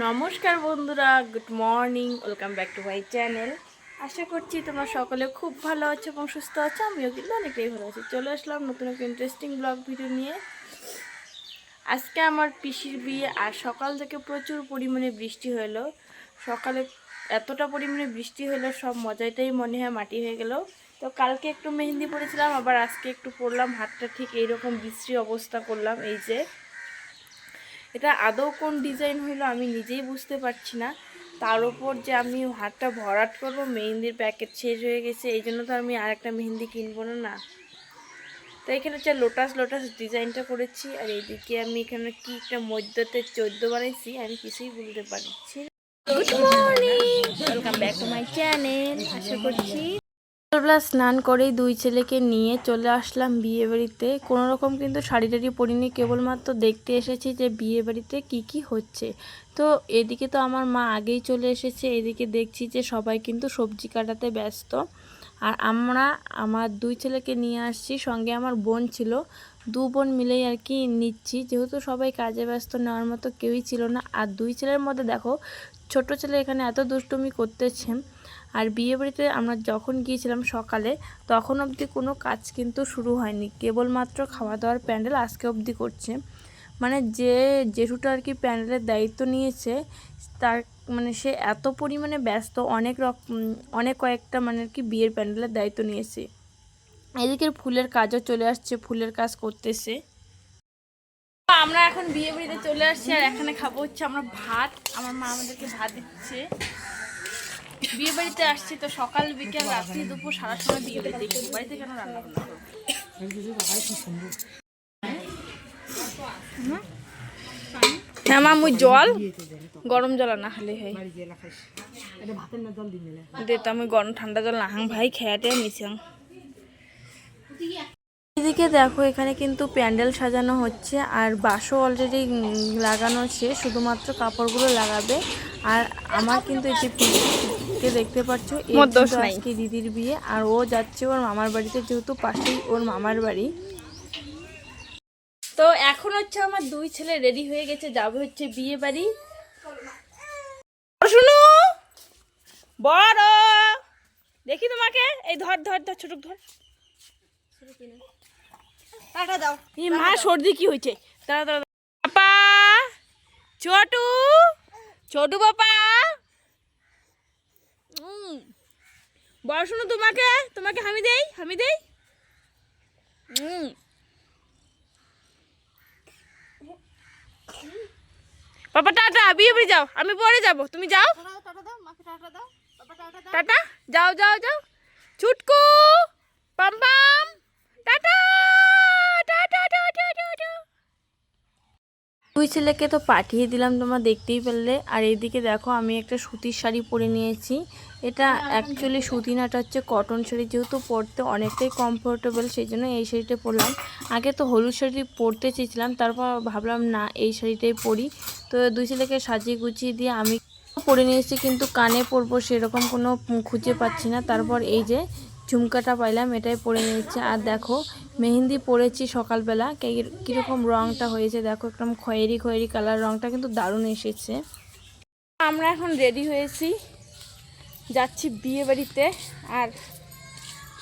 নমস্কার বন্ধুরা good morning welcome back to my channel আশা করছি তোমরা সকলে খুব ভালো আছো এবং সুস্থ আছো, আমিও কিন্তু অনেকটাই ভালো আছি। চলে আসলাম নতুন একটা ইন্টারেস্টিং ব্লগ ভিডিও নিয়ে। আজকে আমার পিসির বিয়ে, আর সকাল থেকে প্রচুর পরিমাণে বৃষ্টি হলো। সকালে এতটা পরিমাণে বৃষ্টি হলো, সব মজাটাই মনে হয় মাটি হয়ে গেল। তো কালকে একটু মেহেন্দি পড়েছিলাম আবার আজকে একটু পড়লাম হাতটা ঠিক এইরকম বৃষ্টি অবস্থা করলাম, এই যে। এটা আদৌ কোন ডিজাইন হইল আমি নিজেই বুঝতে পারছি না। তার উপর যে আমি হাতটা ভরাট করব, মেহেন্দির প্যাকেট শেষ হয়ে গেছে, এই জন্য তো আমি আর একটা মেহেন্দি কিনবো না না। তো এখানে হচ্ছে লোটাস লোটাস ডিজাইনটা করেছি, আর এইদিকে আমি এখানে কি একটা মধ্যতে চোদ্দ বানাইছি, আমি কিছুই বুঝতে পারছি good morning welcome back to my channel আশা করছি সকালবেলা স্নান করেই দুই ছেলেকে নিয়ে চলে আসলাম বিয়ে বাড়িতে কোনো রকম কিন্তু শাড়ি টাড়ি পরিনি, কেবলমাত্র দেখতে এসেছি যে বিয়ে বাড়িতে কী কী হচ্ছে। তো এদিকে তো আমার মা আগেই চলে এসেছে, এদিকে দেখছি যে সবাই কিন্তু সবজি কাটাতে ব্যস্ত। আর আমরা, আমার দুই ছেলেকে নিয়ে আসছি, সঙ্গে আমার বোন ছিল। দু বোন মিলেই আর কি নিচ্ছি। যেহেতু সবাই কাজে ব্যস্ত, নেওয়ার মতো কেউই ছিল না। আর দুই ছেলের মধ্যে দেখো, ছোট ছেলে এখানে এত দুষ্টুমি করতেছে আর বিয়ে বাড়িতে আমরা যখন গিয়েছিলাম সকালে, তখন অবধি কোনো কাজ কিন্তু শুরু হয়নি। কেবলমাত্র খাওয়া দাওয়ার প্যান্ডেল আজকে অবধি করছে। মানে যে জেঠুটা আর কি প্যান্ডেলের দায়িত্ব নিয়েছে, তার মানে সে এত পরিমাণে ব্যস্ত, অনেক রকম অনেক কয়েকটা মানে আর কি বিয়ের প্যান্ডেলের দায়িত্ব নিয়েছে। এদিকে ফুলের কাজও চলে আসছে, ফুলের কাজ করতেছে। আমরা এখন বিয়ে বাড়িতে চলে আসছি আর এখানে খাব হচ্ছে আমরা ভাত। আমার মা আমাদেরকে ভাত দিচ্ছে। বিয়ে বাড়িতে আসছি তো সকাল, বিকেল, রাত্রি, দুপুর, সারা সময় বিয়ে বাড়িতে গেছি। বাড়িতে কেন রান্না হ্যাঁ মামু জল, গরম জল না খালি হয় দে তো আমি গরম ঠান্ডা জল না ভাই, খেয়াটে মিশাং এদিকে দেখো, এখানে কিন্তু প্যান্ডেল সাজানো হচ্ছে, আর বাসও অলরেডি লাগানো শেষ শুধুমাত্র কাপড়গুলো লাগাবে। আর আমার কিন্তু এই পিসিকে দেখতে পাচ্ছ। আজকে দিদির বিয়ে আর ও যাচ্ছে ওর মামার বাড়িতে যেহেতু পাশেই ওর মামার বাড়ি। তো এখন হচ্ছে আমার দুই ছেলে রেডি হয়ে গেছে যাবে হচ্ছে বিয়ে বাড়ি। শুনু বড়! দেখি তোমাকে। এই ধর ধর ধর ছোট ধর। টাটা দাও এই মা সর্দি কি হয়েছে? তারা তারা পাপা ছোটু! ছোটু বাপা! বড় শুনো তোমাকে তোমাকে হামি দেই হামি দেই। পাপা, টাটা, বিয়ে বাড়ি যাও, আমি পরে যাব, তুমি যাও। টাটা, যাও যাও যাও। ছুটকু, পাম পাম। Tata tata tata tata. দুই ছেলেকে তো পাঠিয়ে দিলাম তোমরা দেখতেই পেলে। আর এইদিকে দেখো, আমি একটা সুতির শাড়ি পরে নিয়েছি। এটা অ্যাকচুয়ালি সুতি নাটা হচ্ছে কটন শাড়ি, যেহেতু পরতে অনেকটাই কমফোর্টেবল সেই জন্য এই শাড়িটা পরলাম। আগে তো হলুদ শাড়ি পরতে চেয়েছিলাম, তারপর ভাবলাম, না, এই শাড়িটাই পরি। তো দুই ছেলেকে সাজিয়ে গুছিয়ে দিয়ে আমি পরে নিয়েছি কিন্তু কানে পরবো সেরকম কোনো খুঁজে পাচ্ছি না। তারপর এই যে ঝুমকাটা পাইলাম, এটাই পরে নিয়েছি। আর দেখো, মেহেন্দি পরেছি সকালবেলা। কীরকম রঙটা হয়েছে দেখো, একদম খয়েরি খয়েরি কালার। রঙটা কিন্তু দারুণ এসেছে। আমরা এখন রেডি হয়েছি। যাচ্ছি বিয়ে বাড়িতে। আর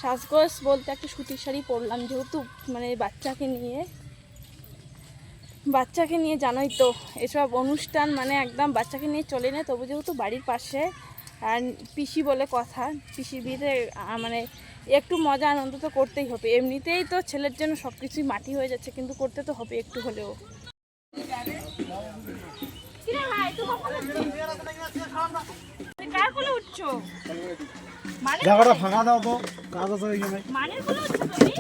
সাজগোজ বলতে একটা সুতির শাড়ি পরলাম যেহেতু মানে বাচ্চাকে নিয়ে। বাচ্চাকে নিয়ে জানোই তো, এসব অনুষ্ঠান মানে একদম বাচ্চাকে নিয়ে চলে না, তবু যেহেতু বাড়ির পাশে। আর পিসি বলে কথা পিসির বিয়েতে মানে একটু মজা আনন্দ তো করতেই হবে। এমনিতেই তো ছেলের জন্য সব কিছুই মাটি হয়ে যাচ্ছে কিন্তু করতে তো হবে একটু হলেও। কার কোলে মানে জায়গাটা ফাঁকা দাও তো কাজ আছে এখানে মানের কোলে উঠছো তুমি?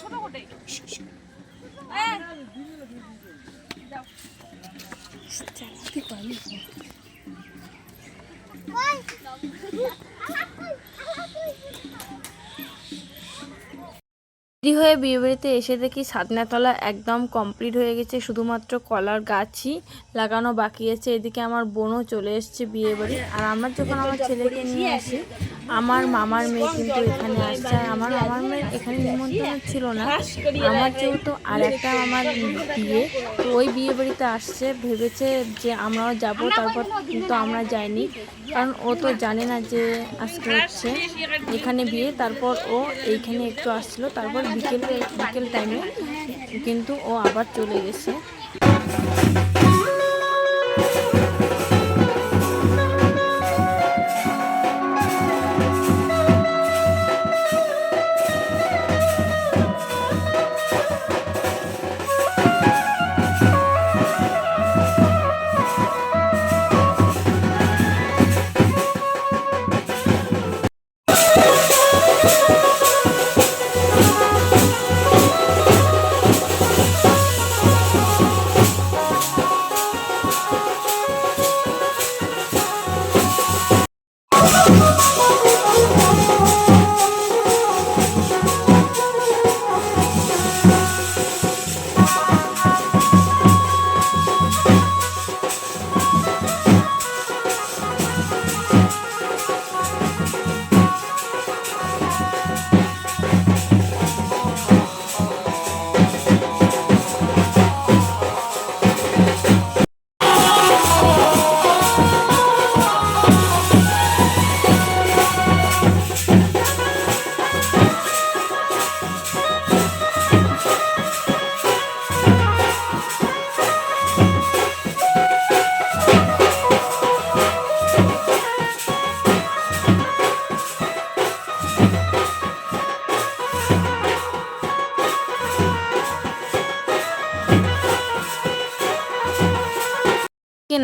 ছোট রেডি হয়ে বিয়েবাড়িতে এসে দেখি সাদনাতলা একদম কমপ্লিট হয়ে গেছে, শুধুমাত্র কলার গাছই লাগানো বাকি আছে। এদিকে আমার বোনও চলে এসছে বিয়ে বাড়ি আর আমরা যখন আমার ছেলেকে নিয়ে আসি আমার মামার মেয়ে কিন্তু এখানে আসছে। আমার মামার মেয়ের এখানে নিমন্ত্রণ ছিল না। আমার যেহেতু আর একটা আমার বিয়ে, তো ওই বিয়ে বাড়িতে আসছে। ভেবেছে যে আমরাও যাব, তারপর কিন্তু আমরা যাইনি। কারণ ও তো জানে না যে আজকে হচ্ছে এখানে বিয়ে। তারপর ও এইখানে একটু আসছিল। তারপর বিকেল বিকেল টাইমে কিন্তু ও আবার চলে গেছে।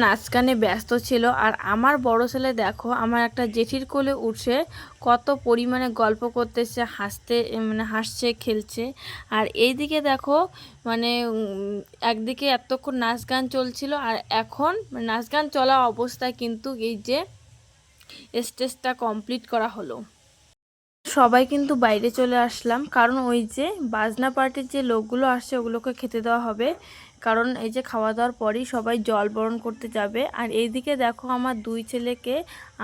নাচ গানে ব্যস্ত ছিল। আর আমার বড় ছেলে দেখো, আমার একটা জেঠির কোলে উঠে কত পরিমাণে গল্প করতেছে, হাসতে মানে হাসছে, খেলছে। আর এইদিকে দেখো মানে একদিকে এতক্ষণ নাচ গান চলছিল, আর এখন নাচ গান চলা অবস্থায় কিন্তু এই যে স্টেজটা কমপ্লিট করা হলো। সবাই কিন্তু বাইরে চলে আসলাম, কারণ ওই যে বাজনা পার্টির যে লোকগুলো আসছে, ওগুলোকে খেতে দেওয়া হবে। কারণ এই যে খাওয়া দাওয়ার পরেই সবাই জল বরণ করতে যাবে। আর এইদিকে দেখো আমার দুই ছেলেকে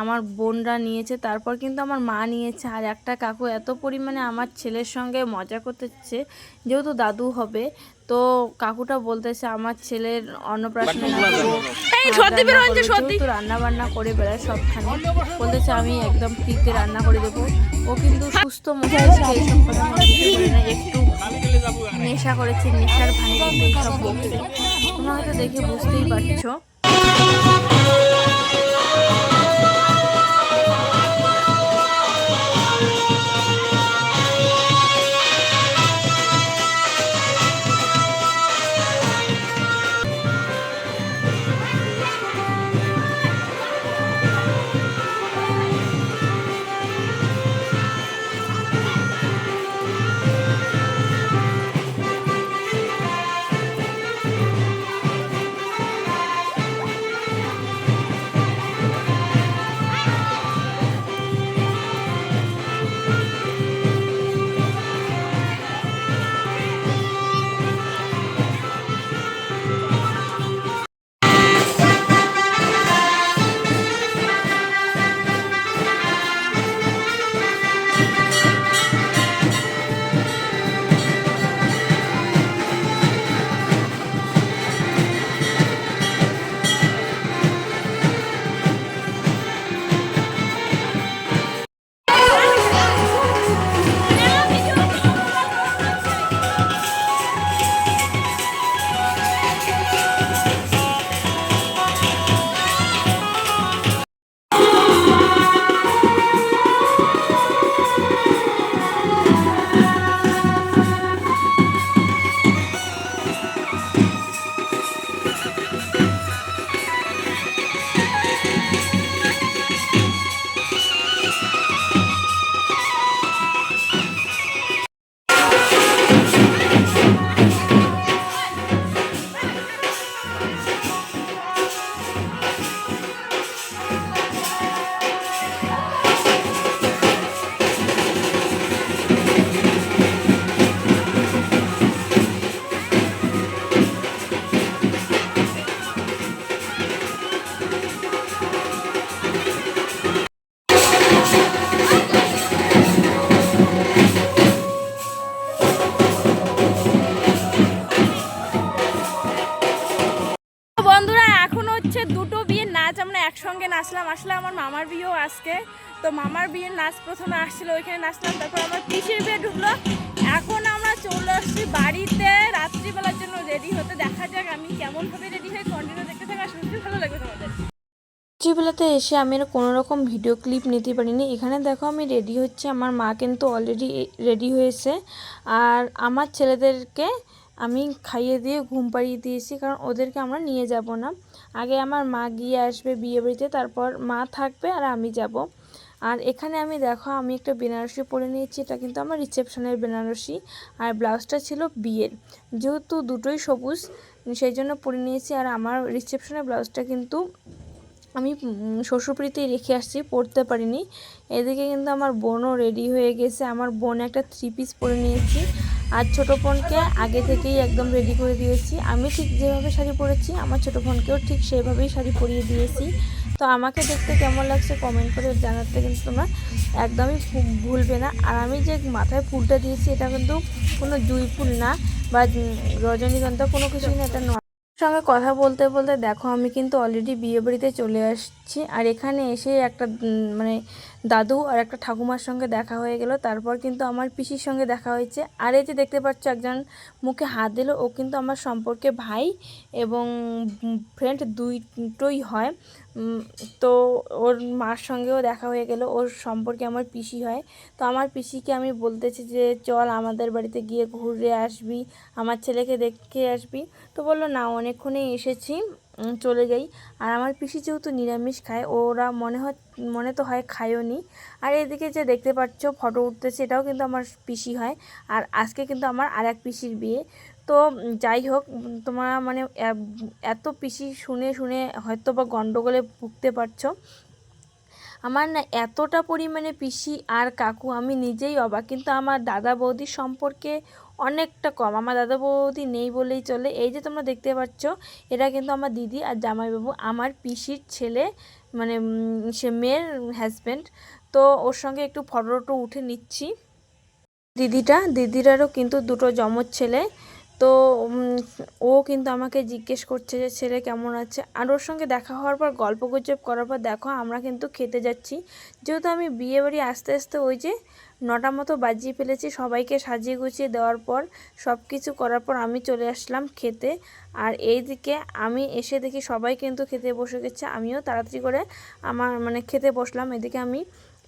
আমার বোনরা নিয়েছে তারপর কিন্তু আমার মা নিয়েছে। আর একটা কাকু এত পরিমাণে আমার ছেলের সঙ্গে মজা করতেছে যেহেতু দাদু হবে তো কাকুটা বলতেছে আমার ছেলের অন্নপ্রাশনে যেহেতু রান্না বান্না করে বেড়ায় সবখানে বলতেছে আমি একদম ফ্রিতে রান্না করে দেবো। ও কিন্তু সুস্থ না একটু নেশা করেছে নেশার ভাঙে কিন্তু এইসব তোমরা হয়তো দেখে বুঝতেই পারছ। মামার বিয়েও আজকে। তো মামার বিয়ের নাচ প্রথমে আসছিল, ওইখানে নাচলাম তারপর আমার পিসির বিয়ে ঢুকলো। এখন আমরা চলে আসছি বাড়িতে, রাত্রিবেলার জন্য রেডি হতে। দেখা যাক আমি কেমনভাবে রেডি হয়ে কন্টিনিউ দেখতে থাকা সত্যি ভালো লাগবে তোমাদের। রাত্রিবেলাতে এসে আমি কোনো রকম ভিডিও ক্লিপ নিতে পারিনি। এখানে দেখো আমি রেডি হচ্ছে, আমার মা কিন্তু অলরেডি রেডি হয়েছে। আর আমার ছেলেদেরকে আমি খাইয়ে দিয়ে ঘুম পাড়িয়ে দিয়েছি, কারণ ওদেরকে আমরা নিয়ে যাব না। আগে আমার মা গিয়ে আসবে বিয়ে বাড়িতে তারপর মা থাকবে আর আমি যাব। আর এখানে আমি দেখো আমি একটা বেনারসি পরে নিয়েছি এটা কিন্তু আমার রিসেপশনের বেনারসি। আর ব্লাউজটা ছিল বিয়ের যেহেতু দুটোই সবুজ সেই জন্য পরে নিয়েছি। আর আমার রিসেপশনের ব্লাউজটা কিন্তু আমি উম, শ্বশুরবাড়িতেই রেখে আসছি পরতে পারিনি। এদিকে কিন্তু আমার বোনও রেডি হয়ে গেছে। আমার বোন একটা থ্রি পিস পরে নিয়েছি। আর ছোটো বোনকে আগে থেকেই একদম রেডি করে দিয়েছি। আমি ঠিক যেভাবে শাড়ি পরেছি, আমার ছোটো বোনকেও ঠিক সেভাবেই শাড়ি পরিয়ে দিয়েছি। তো আমাকে দেখতে কেমন লাগছে কমেন্ট করে জানাতে কিন্তু তোমরা একদমই ভুলবে না। আর আমি যে মাথায় ফুলটা দিয়েছি, এটা কিন্তু কোনো জুই ফুল না বা রজনীগন্ধা কোনো কিছুই না, এটা সঙ্গে কথা বলতে বলতে দেখো, আমি কিন্তু অলরেডি বিয়ে বাড়িতে চলে আসছি। আর এখানে এসে একটা মানে দাদু আর একটা ঠাকুমার সঙ্গে দেখা হয়ে গেল। তারপর কিন্তু আমার পিসির সঙ্গে দেখা হয়েছে। আর এই যে দেখতে পাচ্ছ, একজন মুখে হাত দিল। ও কিন্তু আমার সম্পর্কে ভাই এবং ফ্রেন্ড দুইটোই হয়। তো ওর মার সঙ্গেও দেখা হয়ে গেল। ওর সম্পর্কে আমার পিসি হয়। তো আমার পিসিকে আমি বলতেছি যে, চল আমাদের বাড়িতে গিয়ে ঘুরে আসবি, আমার ছেলেকে দেখে আসবি। তো বলল, না, অনেকক্ষণেই এসেছি চলে যাই। আর আমার পিসি যেহেতু নিরামিষ খায়, ওরা মনে হয়, মনে তো হয় খায়ও নি। আর এদিকে যে দেখতে পাচ্ছ, ফটো উঠতেছে, এটাও কিন্তু আমার পিসি হয়। আর আজকে কিন্তু আমার আর এক পিসির বিয়ে। তো যাই হোক, তোমরা মানে এত পিসি শুনে শুনে হয়তো বা গণ্ডগোলে ভুগতে পারছ। আমার না এতটা পরিমাণে পিসি আর কাকু আমি নিজেই অবাক, কিন্তু আমার দাদা বৌদির সম্পর্কে অনেকটা কম। আমার দাদা বৌদি নেই বলেই চলে। এই যে তোমরা দেখতে পাচ্ছ এটা কিন্তু আমার দিদি আর জামাইবাবু। আমার পিসির ছেলে মানে সে মেয়ের হাজব্যান্ড তো ওর সঙ্গে একটু ফটো উঠে নিচ্ছি। দিদিটা, দিদিরারও কিন্তু দুটো যমজ ছেলে। তো ও কিন্তু আমাকে জিজ্ঞেস করছে যে, ছেলে কেমন আছে? আর ওর সঙ্গে দেখা হওয়ার পর, গল্প গুজব করার পর, দেখো আমরা কিন্তু খেতে যাচ্ছি। যেহেতু আমি বিয়ে বাড়ি আস্তে আস্তে ওই যে নটা মতো বাজিয়ে ফেলেছি, সবাইকে সাজিয়ে গুছিয়ে দেওয়ার পর সব কিছু করার পর আমি চলে আসলাম খেতে। আর এইদিকে আমি এসে দেখি সবাই কিন্তু খেতে বসে গেছে। আমিও তাড়াতাড়ি করে আমার মানে খেতে বসলাম। এদিকে আমি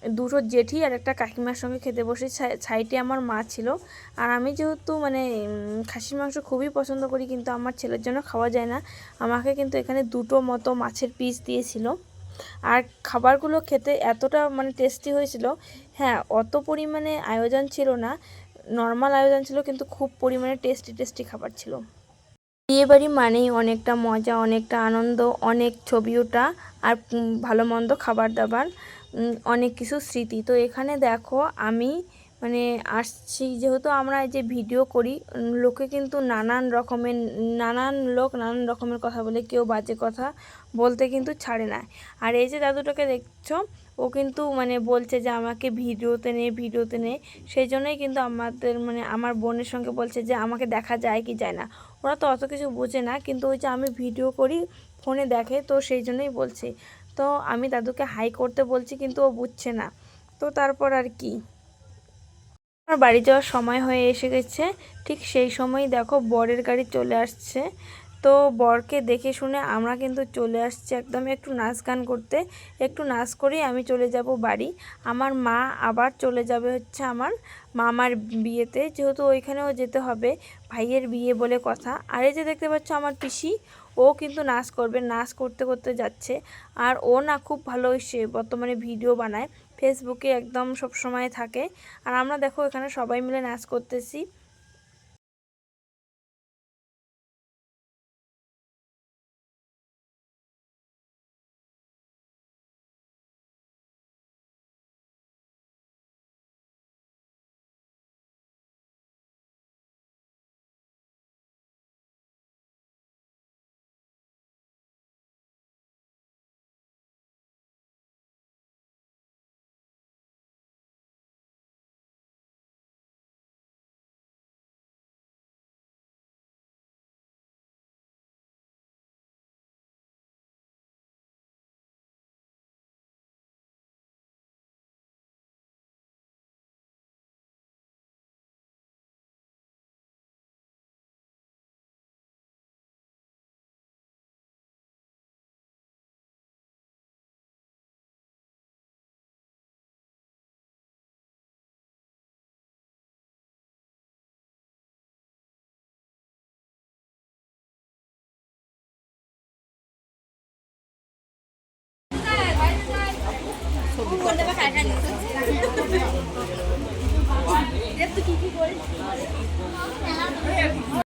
দুটো জেঠি আর একটা কাকিমার সঙ্গে খেতে বসে ছাই- সাইডে আমার মা ছিল। আর আমি যেহেতু মানে খাসির মাংস খুবই পছন্দ করি, কিন্তু আমার ছেলের জন্য খাওয়া যায় না। আমাকে কিন্তু এখানে দুটো মতো মাছের পিস দিয়েছিল। আর খাবারগুলো খেতে এতটা মানে টেস্টি হয়েছিল। হ্যাঁ অত পরিমাণে আয়োজন ছিল না। নর্মাল আয়োজন ছিল, কিন্তু খুব পরিমাণে টেস্টি টেস্টি খাবার ছিল। বিয়েবাড়ি মানেই অনেকটা মজা, অনেকটা আনন্দ, অনেক ছবি ওঠা আর ভালো মন্দ খাবার দাবার। অনেক কিছু স্মৃতি। তো এখানে দেখো, আমি মানে আসছি, যেহেতু আমরা এই যে ভিডিও করি লোকে কিন্তু নানান রকমের, নানান লোক নানান রকমের কথা বলে, কেউ বাজে কথা বলতে কিন্তু ছাড়ে না। আর এই যে দাদুটাকে দেখছ, ও কিন্তু মানে বলছে যে আমাকে ভিডিওতে নে ভিডিওতে নে। সেই জন্যই কিন্তু আমাদের মানে আমার বোনের সঙ্গে বলছে যে আমাকে দেখা যায় কি যায় না। ওরা তো অত কিছু বোঝে না, কিন্তু ওই যে আমি ভিডিও করি, ফোনে দেখে, তো সেই জন্যই বলছি। তো আমি দাদুকে হাই করতে বলছি, কিন্তু ও বুঝছে না। তো তারপর আর কি। আমার বাড়ি যাওয়ার সময় হয়ে এসে গেছে। ঠিক সেই সময় দেখো বরের গাড়ি চলে আসছে। তো বরকে দেখে শুনে আমরা কিন্তু চলে আসছি একদম একটু নাচ গান করতে। একটু নাচ করেই আমি চলে যাব বাড়ি। আমার মা আবার চলে যাবে হচ্ছে আমার মামার বিয়েতে। যেহেতু ওইখানেও যেতে হবে, ভাইয়ের বিয়ে বলে কথা। আর এই যে দেখতে পাচ্ছ আমার পিসি ও কিন্তু নাচ করবে, নাচ করতে করতে যাচ্ছে। আর ও না খুব ভালো সে বর্তমানে ভিডিও বানায় ফেসবুকে একদম সব সময় থাকে। আর আমরা দেখো এখানে সবাই মিলে নাচ করতেছি। ছবি